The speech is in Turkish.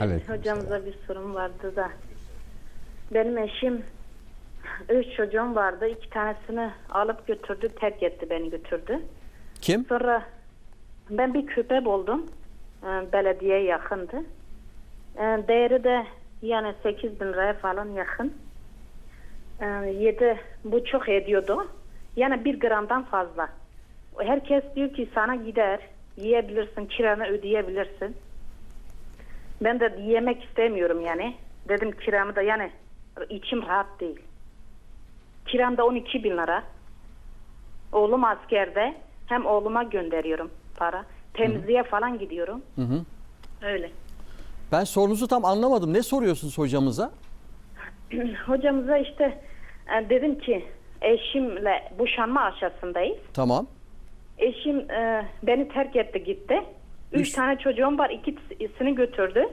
Aleyküm hocamıza bir sorum vardı da. Benim eşim üç çocuğum vardı. iki tanesini alıp götürdü, terk etti beni götürdü. Kim? Sonra ben bir köpek buldum. Ee, Belediyeye yakındı. Ee, Değeri de yani 8 bin liraya falan yakın. Ee, Yedi buçuk ediyordu. Yani bir gramdan fazla. Herkes diyor ki sana gider. Yiyebilirsin, kiranı ödeyebilirsin. Ben de yemek istemiyorum yani. Dedim kiramı da yani içim rahat değil. Kiram da 12 bin lira. Oğlum askerde. Hem oğluma gönderiyorum para. Temizliğe falan gidiyorum. Hı hı. Öyle. Ben sorunuzu tam anlamadım. Ne soruyorsunuz hocamıza? Hocamıza işte e, dedim ki eşimle boşanma aşamasındayız. Tamam. Eşim e, beni terk etti gitti. Üç Üç- tane çocuğum var. ikisini götürdü.